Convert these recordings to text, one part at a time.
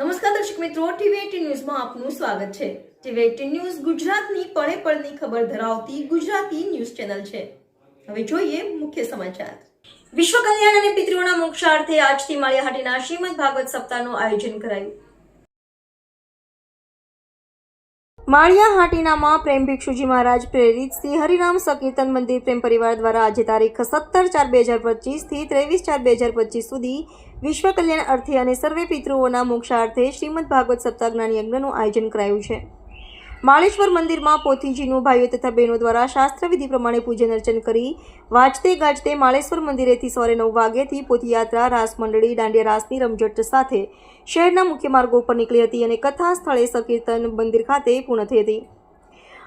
નમસ્કાર દર્શક મિત્રો, ટીવી ન્યૂઝમાં આપનું સ્વાગત છે. ટીવી ન્યૂઝ ગુજરાતની પળે પળની ખબર ધરાવતી ગુજરાતી ન્યૂઝ ચેનલ છે. હવે જોઈએ મુખ્ય સમાચાર. વિશ્વ કલ્યાણ અને પિતૃઓના મોક્ષાર્થે આજથી માળિયાહાટીના શ્રીમદ ભાગવત સપ્તાહનું આયોજન કરાયું. માળિયા હાટીનામાં પ્રેમ ભિક્ષુજી મહારાજ પ્રેરિત શ્રી હરિનામ સંકીર્તન મંદિર પ્રેમ પરિવાર દ્વારા આજે તારીખ સત્તર ચાર બે હજાર પચીસથી ત્રેવીસ ચાર બે હજાર પચીસ સુધી વિશ્વ કલ્યાણ અર્થે અને સર્વે પિતૃઓના મોક્ષાર્થે શ્રીમદ ભાગવત સપ્તાહ જ્ઞાન યજ્ઞનું આયોજન કરાયું છે. માળેશ્વર મંદિરમાં પોથીજીનું ભાઈઓ તથા બહેનો દ્વારા શાસ્ત્રવિધિ પ્રમાણે પૂજન અર્ચન કરી વાજતે ગાજતે માળેશ્વર મંદિરેથી સવારે નવ વાગ્યાથી પોથીયાત્રા રાસ મંડળી, દાંડિયા રાસની રમઝટ સાથે શહેરના મુખ્ય માર્ગો પર નીકળી હતી અને કથા સ્થળે સંકીર્તન મંદિર ખાતે પૂર્ણ થઈ હતી.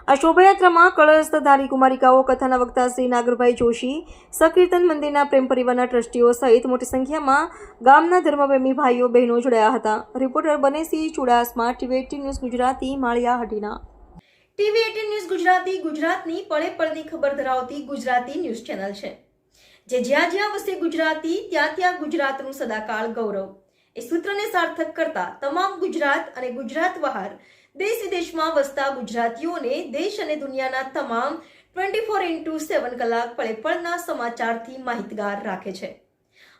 આ શોભાયાત્રામાં કળશધારી કુમારિકાઓ કથાના વક્તા શ્રી નાગરભાઈ જોશી, સકીર્તન મંદિરના પ્રેમ પરિવારના ટ્રસ્ટીઓ સહિત મોટી સંખ્યામાં ગામના ધર્મપ્રેમી ભાઈઓ, બહેનો જોડાયા હતા. Reporter Banesi Chudasama TV eighteen news Gujarati, Maliya Hatina. TV eighteen news Gujarati, ગુજરાતની પળે પળની ખબર ધરાવતી ગુજરાતી ન્યૂઝ ચેનલ છે. જે જ્યાં જ્યાં વસે ગુજરાતી, ત્યાં ત્યાં ગુજરાતનું સદાકાળ ગૌરવ. એ સૂત્રને સાર્થક કરતા તમામ ગુજરાત અને ગુજરાત બહાર દેશ વિદેશમાં વસતા ગુજરાતીઓને દેશ અને દુનિયાના તમામ ટ્વેન્ટી ફોર ઇન્ટુ સેવન કલાક પળે પળના સમાચારથી માહિતગાર રાખે છે.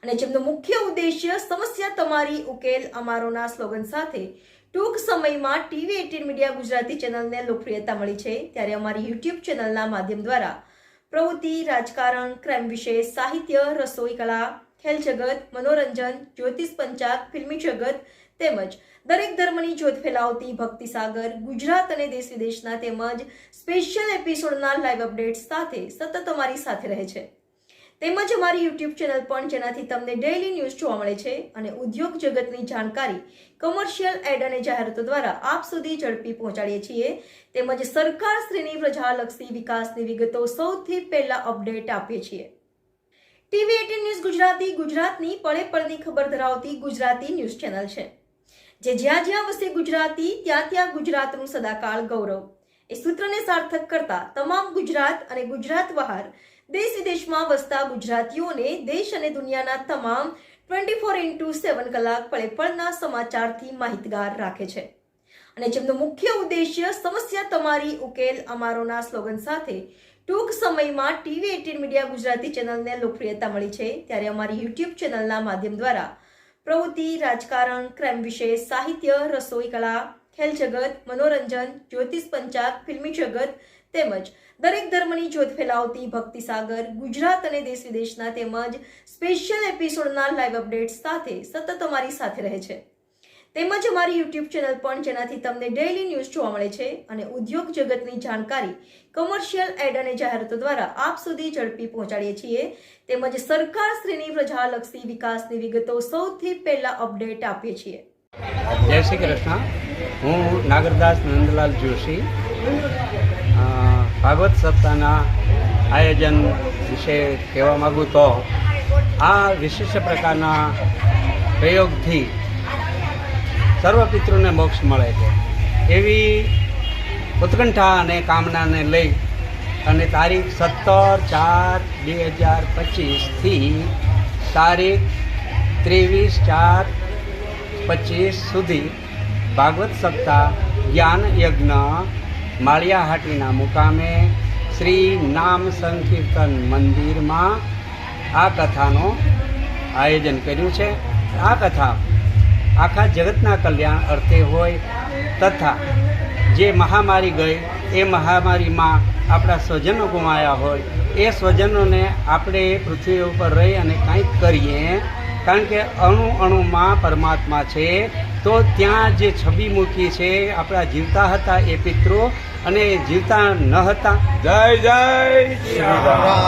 અને જેમનો મુખ્ય ઉદ્દેશ્ય સમસ્યા તમારી ઉકેલ અમારોના સ્લોગન સાથે ટૂંક સમયમાં ટીવી એટીન મીડિયા ગુજરાતી ચેનલને લોકપ્રિયતા મળી છે. ત્યારે અમારી યુટ્યુબ ચેનલના માધ્યમ દ્વારા પ્રવૃત્તિ, રાજકારણ, ક્રાઇમ વિશે સાહિત્ય, રસોઈ કળા, ખેલ જગત, મનોરંજન, જ્યોતિષ પંચાગ, ફિલ્મી જગત તેમજ દરેક ધર્મની જ્યોત ફેલાવતી ભક્તિ સાગર, ગુજરાત અને દેશ વિદેશના તેમજ સ્પેશિયલ એપિસોડના લાઈવ અપડેટ્સ સાથે સતત અમારી સાથે રહે છે. તેમજ અમારી યુટ્યુબ ચેનલ પણ જેનાથી તમને ડેઇલી ન્યૂઝ જોવા મળે છે અને ઉદ્યોગ જગતની જાણકારી કોમર્શિયલ એડ અને જાહેરાતો દ્વારા આપ સુધી ઝડપી પહોંચાડીએ છીએ. તેમજ સરકાર શ્રીની પ્રજાલક્ષી વિકાસની વિગતો સૌથી પહેલા અપડેટ આપીએ છીએ. ટીવી એટીન ન્યૂઝ ગુજરાતી, ગુજરાતની પળે પળની ખબર ધરાવતી ગુજરાતી ન્યૂઝ ચેનલ છે. જે જ્યાં જ્યાં વસે ગુજરાતી, ત્યાં ત્યાં ગુજરાતનું સદાકાળ ગૌરવ. એ સૂત્રને સાર્થક કરતા તમામ ગુજરાત અને ગુજરાત બહાર દેશ વિદેશમાં વસતા ગુજરાતીઓને દેશ અને દુનિયાના તમામ ટ્વેન્ટી ફોર ઇન્ટુ સેવન કલાક પળે પળના સમાચારથી માહિતગાર રાખે છે. અને જેમનો મુખ્ય ઉદ્દેશ્ય સમસ્યા તમારી ઉકેલ અમારોના સ્લોગન સાથે ટૂંક સમયમાં ટીવી એટીન મીડિયા ગુજરાતી ચેનલને લોકપ્રિયતા મળી છે, ત્યારે અમારી યુટ્યુબ ચેનલના માધ્યમ દ્વારા પ્રવૃત્તિ, રાજકારણ, ક્રાઇમ વિશે સાહિત્ય, રસોઈ કળા ખેલ જગત, મનોરંજન, જ્યોતિષ પંચાગ, ફિલ્મી જગત તેમજ દરેક ધર્મની જ્યોત ફેલાવતી ભક્તિ સાગર, ગુજરાત અને દેશ વિદેશના તેમજ સ્પેશિયલ એપિસોડના લાઈવ અપડેટ્સ સાથે સતત અમારી સાથે રહે છે. તેમજ અમારી યુટ્યુબ ચેનલ પણ જેનાથી તમને ડેઇલી ન્યૂઝ જોવા મળે છે અને ઉદ્યોગ જગતની જાણકારી કોમર્શિયલ એડ અને જાહેરાતો દ્વારા આપ સુધી ઝડપી પહોંચાડીએ છીએ. તેમજ સરકાર શ્રીની પ્રજાલક્ષી વિકાસની વિગતો સૌથી પહેલા અપડેટ આપીએ છીએ. જય શ્રી કૃષ્ણ. હું નાગરદાસ નંદલાલ જોશી. ભાગવત સપ્તાહના આયોજન વિશે કહેવા માગું તો આ વિશિષ્ટ પ્રકારના પ્રયોગથી સર્વ પિતૃને મોક્ષ મળે છે. એવી ઉત્કંઠા અને કામનાને લઈ અને તારીખ સત્તર ચાર બે હજાર પચીસથી તારીખ ત્રેવીસ ચાર પચીસ સુધી ભાગવત સપ્તાહ, જ્ઞાન યજ્ઞ, માળિયાહાટીના મુકામે શ્રી નામ સંકીર્તન મંદિરમાં આ કથાનું આયોજન કર્યું છે. આ કથા આખા જગતના કલ્યાણ અર્થે હોય તથા જે મહામારી ગઈ, એ મહામારીમાં આપણા સ્વજનો ગુમાયા હોય, એ સ્વજનોને આપણે પૃથ્વી ઉપર રહી અને કંઈક કરીએ, કારણ કે અણુ અણુમાં પરમાત્મા છે, તો ત્યાં જે છબી મૂકી છે, આપણા જીવતા હતા એ પિતૃ અને જીવતા ન હતા. જય જય